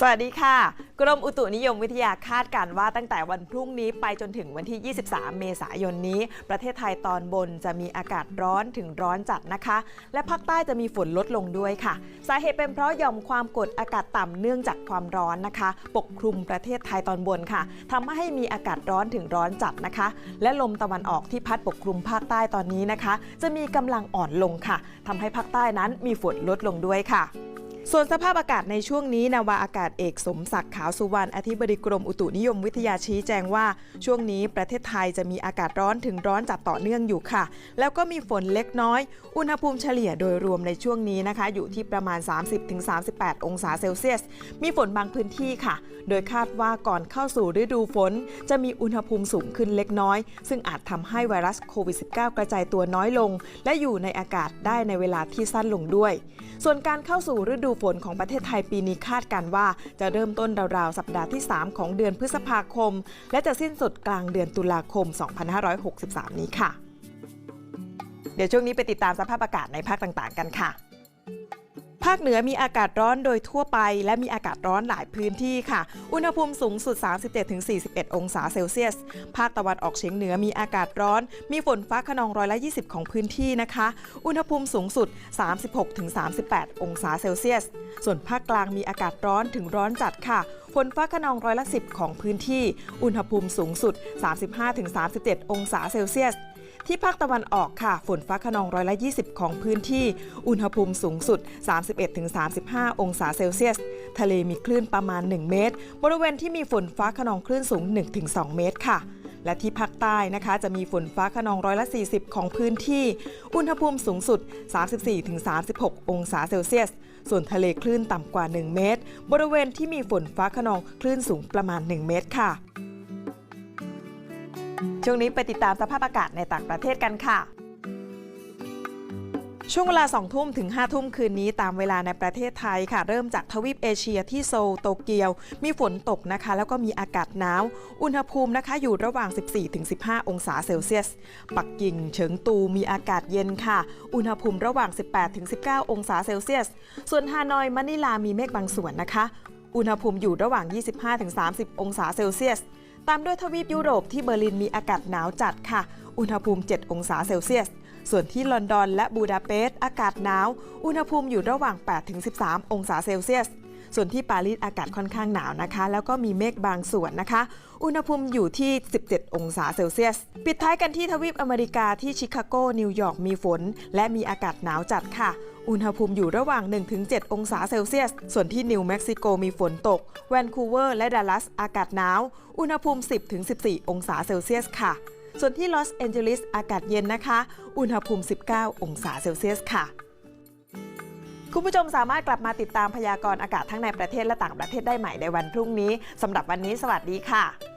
สวัสดีค่ะ กรมอุตุนิยมวิทยาคาดการว่าตั้งแต่วันพรุ่งนี้ไปจนถึงวันที่ 23 เมษายนนี้ ประเทศไทยตอนบนจะมีอากาศร้อนถึงร้อนจัดนะคะ และภาคใต้จะมีฝนลดลงด้วยค่ะ สาเหตุเป็นเพราะหย่อมความกดอากาศต่ำเนื่องจากความร้อนนะคะ ปกคลุมประเทศไทยตอนบนค่ะทำให้มีอากาศร้อนถึงร้อนจัดนะคะ และลมตะวันออกที่พัดปกคลุมภาคใต้ตอนนี้นะคะ จะมีกำลังอ่อนลงค่ะทำให้ภาคใต้นั้นมีฝนลดลงด้วยค่ะ ส่วนสภาพอากาศในช่วงนี้นาวาอากาศเอกสมศักดิ์ขาวสุวรรณอธิบดีกรมอุตุนิยมวิทยาชี้แจงว่า ช่วงนี้ประเทศไทยจะมีอากาศร้อนถึงร้อนจัดต่อเนื่องอยู่ค่ะ แล้วก็มีฝนเล็กน้อย อุณหภูมิเฉลี่ยโดยรวมในช่วงนี้นะคะ อยู่ที่ประมาณ 30-38 องศาเซลเซียส มีฝนบางพื้นที่ค่ะ โดยคาดว่าก่อนเข้าสู่ฤดูฝน จะมีอุณหภูมิสูงขึ้นเล็กน้อย ซึ่งอาจทำให้ไวรัสโควิด -19 กระจายตัวน้อยลง และอยู่ในอากาศได้ในเวลาที่สั้นลงด้วย ส่วนการเข้าสู่ฤดูฝนของประเทศไทยปีนี้คาดการว่า จะเริ่มต้นราวๆ สัปดาห์ที่ 3 ของเดือนพฤษภาคม และจะสิ้นสุดกลางเดือนตุลาคม 2563 นี้ค่ะ เดี๋ยวช่วงนี้ไปติดตามสภาพอากาศในภาคต่างๆ กันค่ะ ภาคเหนือมีอากาศร้อนโดยทั่วไป และมีอากาศร้อนหลายพื้นที่ค่ะ อุณหภูมิสูงสุด 37-41 องศาเซลเซียส ภาคตะวันออกเฉียงเหนือมีอากาศร้อน มีฝนฟ้าขนองร้อยละ 20 ของพื้นที่นะคะ อุณหภูมิสูงสุด 36-38 องศาเซลเซียส ส่วนภาคกลางมีอากาศร้อนถึงร้อนจัดค่ะ ฝนฟ้าขนองร้อยละ 10 ของพื้นที่ อุณหภูมิสูงสุด 35-37 องศาเซลเซียส ที่ภาคตะวันออกค่ะ ฝนฟ้าขนองร้อยละ 20 ของพื้นที่ อุณหภูมิสูงสุด 31-35 องศาเซลเซียส ทะเลมีคลื่นประมาณ 1 เมตร บริเวณที่มีฝนฟ้าขนองคลื่นสูง 1-2 เมตรค่ะและที่ภาคใต้นะคะจะมีฝนฟ้าขนองร้อยละ 40 ของพื้นที่ อุณหภูมิสูงสุด 34-36 องศาเซลเซียส ส่วนทะเลคลื่นต่ำกว่า 1 เมตร บริเวณที่มีฝนฟ้าขนองคลื่นสูงประมาณ 1 เมตรค่ะ ช่วงนี้ไปติดตามสภาพอากาศในต่างประเทศกันค่ะ ช่วงเวลา 2 ทุ่มถึง 5 ทุ่มคืนนี้ตามเวลาในประเทศไทยค่ะ เริ่มจากทวีปเอเชียที่โซลโตเกียว มีฝนตกนะคะ แล้วก็มีอากาศหนาว อุณหภูมินะคะอยู่ระหว่าง 14-15 องศาเซลเซียส ปักกิ่งเฉิงตูมีอากาศเย็นค่ะ อุณหภูมิระหว่าง 18-19 องศาเซลเซียส ส่วนฮานอยมะนิลามีเมฆบางส่วนนะคะ อุณหภูมิอยู่ระหว่าง 25-30 องศาเซลเซียส ตามด้วยทวีปยุโรปที่เบอร์ลินมีอากาศหนาวจัดค่ะ อุณหภูมิ 7 องศาเซลเซียส ส่วนที่ลอนดอนและบูดาเปสต์อากาศหนาว อุณหภูมิอยู่ระหว่าง 8-13 องศาเซลเซียส ส่วนที่ปารีสอากาศค่อนข้างหนาวนะคะ แล้วก็มีเมฆบางส่วนนะคะ อุณหภูมิอยู่ที่ 17 องศาเซลเซียส ปิดท้ายกันที่ทวีปอเมริกาที่ชิคาโกนิวยอร์กมีฝน และมีอากาศหนาวจัดค่ะอุณหภูมิอยู่ระหว่าง 1-7 องศาเซลเซียส ส่วนที่นิวเม็กซิโกมีฝนตก แวนคูเวอร์และดัลลัสอากาศหนาว อุณหภูมิ 10-14 องศาเซลเซียสค่ะ ส่วนที่ลอสแอนเจลิสอากาศเย็นนะคะ อุณหภูมิ 19 องศาเซลเซียสค่ะ คุณผู้ชมสามารถกลับมาติดตามพยากรณ์อากาศทั้งในประเทศและต่างประเทศได้ใหม่ในวันพรุ่งนี้สำหรับวันนี้สวัสดีค่ะ